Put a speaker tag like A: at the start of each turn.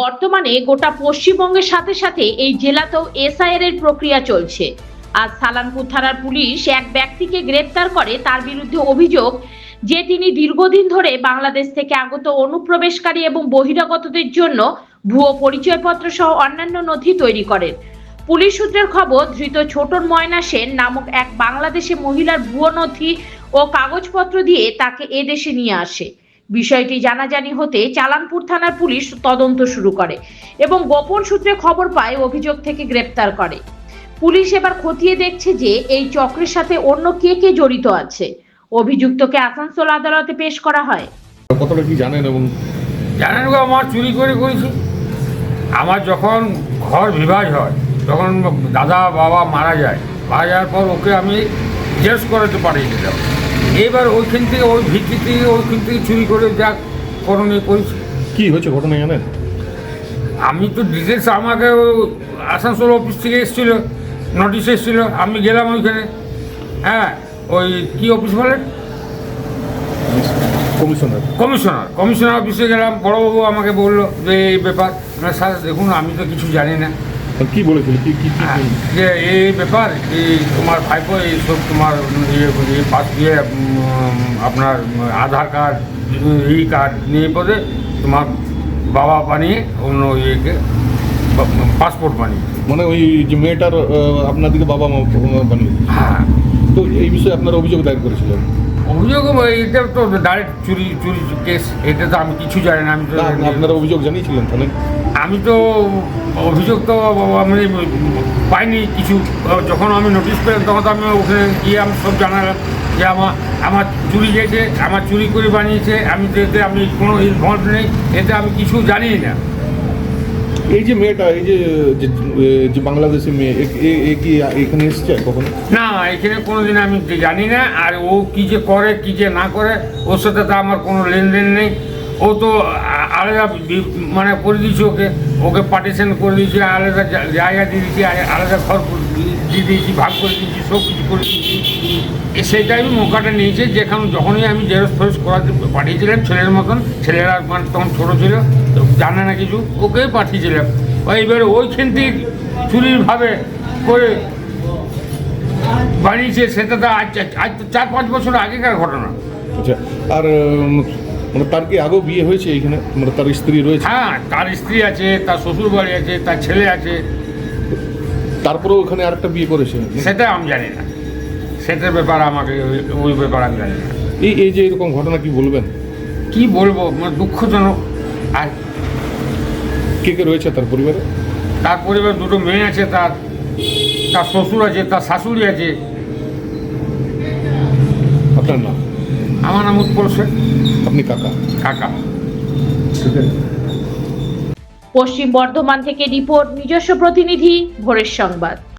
A: বর্তমানে গোটা পশ্চিমবঙ্গের সাথে সাথে এই জেলাতেও এসআইআর এর প্রক্রিয়া চলছে। আজ সালানপুর থানার পুলিশ এক ব্যক্তিকে গ্রেপ্তার করে, তার বিরুদ্ধে অভিযোগ যে তিনি দীর্ঘদিন ধরে বাংলাদেশ থেকে আগত অনুপ্রবেশকারী এবং বহিরাগতদের জন্য ভুয়ো পরিচয়পত্র সহ অন্যান্য নথি তৈরি করেন। পুলিশ সূত্রের খবর, ধৃত ছোটন ময়না সেন নামক এক বাংলাদেশি মহিলার ভুয়ো নথি ও কাগজপত্র দিয়ে তাকে এদেশে নিয়ে আসে। বিষয়টি জানাজানি হতে চালানপুর থানার পুলিশ তদন্ত শুরু করে এবং গোপন সূত্রে খবর পায় অভিযোগ থেকে গ্রেপ্তার করে। পুলিশ এবার খতিয়ে দেখছে যে এই চক্রের সাথে অন্য কে কে জড়িত আছে। অভিযুক্তকে আসানসোল আদালতে পেশ করা হয়।
B: কতটা কি জানেন এবং
C: জানেন গো আমার চুরি করে করেছি। আমার যখন ঘর বিভাজ হয় তখন দাদা বাবা মারা যায়। মারা যাওয়ার পর ওকে আমি জেস করাতে পাঠিয়েছিলাম এবার ওইখান থেকে ওই ভিত্তি থেকে ওইখান থেকে চুরি করে যা করণীয় করেছি
B: কি হয়েছে ঘটনা জানেন
C: আমি তো ডিটেলস আমাকে আসানসোল অফিস থেকে এসেছিল নোটিশ এসেছিল আমি গেলাম ওইখানে। হ্যাঁ ওই কি অফিস বলেন?
B: কমিশনার
C: কমিশনার কমিশনার অফিসে গেলাম বড়বাবু আমাকে বলল যে এই ব্যাপার। স্যার দেখুন আমি তো কিছু জানি না।
B: কি বলেছিল কি কি
C: যে এই ব্যাপার এই তোমার ভাইপো এইসব তোমার ইয়ে পাস দিয়ে আপনার আধার কার্ড ই কার্ড নিয়ে পরে তোমার বাবা বানিয়ে অন্য ইয়েকে পাসপোর্ট বানিয়ে।
B: মানে ওই যে মেয়েটার আপনার দিকে বাবা মা বানিয়ে
C: হ্যাঁ।
B: তো এই বিষয়ে আপনারা অভিযোগ দায়ের করেছিলেন?
C: অভিযোগ এটা তো ডাইরেক্ট চুরি চুরি কেস এটা তো আমি কিছু জানি না আমি তো
B: আপনারা অভিযোগ জানিয়েছিলেন তাহলে।
C: আমি তো অভিযোগ তো মানে পাইনি কিছু। যখন আমি নোটিশ পেলাম তখন তো আমি ওখানে গিয়ে আমি সব জানালাম যে আমার আমার চুরি গেছে আমার চুরি করে বানিয়েছে আমি তো এতে আমি কোনো ইনভলভ নেই এতে আমি কিছু জানি না।
B: এই যে মেয়েটা এই যে যে- বাংলাদেশি মেয়ে এ- কি এখানে এসছে কখনো?
C: না এখানে কোনো দিন আমি জানি না আর ও কি যে করে কি যে না করে ওর সাথে তো আমার কোনো লেনদেন নেই। ও তো আলাদা মানে করে দিয়েছি ওকে ওকে পার্টিশন করে দিয়েছি, আলাদা জায়গা দিয়ে দিয়েছি আলাদা ঘর দিয়ে দিয়ে দিয়েছি, ভাগ করে দিয়েছি, সব কিছু করে দিয়েছি। এ সেই টাইমে মৌকাটা নিয়েছে, যেখানে যখনই আমি জেরক্স ফেরক্স করাতে পাঠিয়েছিলাম ছেলের মতন, ছেলেরা মানে তখন ছোটো ছিল, তো জানে না কিছু, ওকেই পাঠিয়েছিলাম। এবারে ওইখান থেকে চুরির ভাবে করে বানিয়েছে, সেটা তো আজ আজ চার পাঁচ বছর আগেকার ঘটনা।
B: আচ্ছা আর মানে তার কি আগেও বিয়ে হয়েছে এইখানে মানে তার স্ত্রী রয়েছে?
C: হ্যাঁ তার স্ত্রী আছে তার শ্বশুর বাড়ি আছে তার ছেলে আছে।
B: তারপরেও ওখানে আরেকটা বিয়ে করেছে?
C: সেটা আমি জানি না। সেটার ব্যাপার আমাকে ওই- ব্যাপার আমি জানি না।
B: এই এই যে এরকম ঘটনা কি বলবেন?
C: কি বলব? মানে দুঃখজনক। আর
B: কে কে রয়েছে তার পরিবারে?
C: তার পরিবার দুটো মেয়ে আছে তার তার শ্বশুর আছে তার শাশুড়ি আছে।
B: আপনার নাম?
C: আমার নাম উৎপল শেখ।
B: আপনি কাকা।
C: কাকা।
A: পশ্চিম বর্ধমান থেকে রিপোর্ট নিজস্ব প্রতিনিধি ভোরের সংবাদ।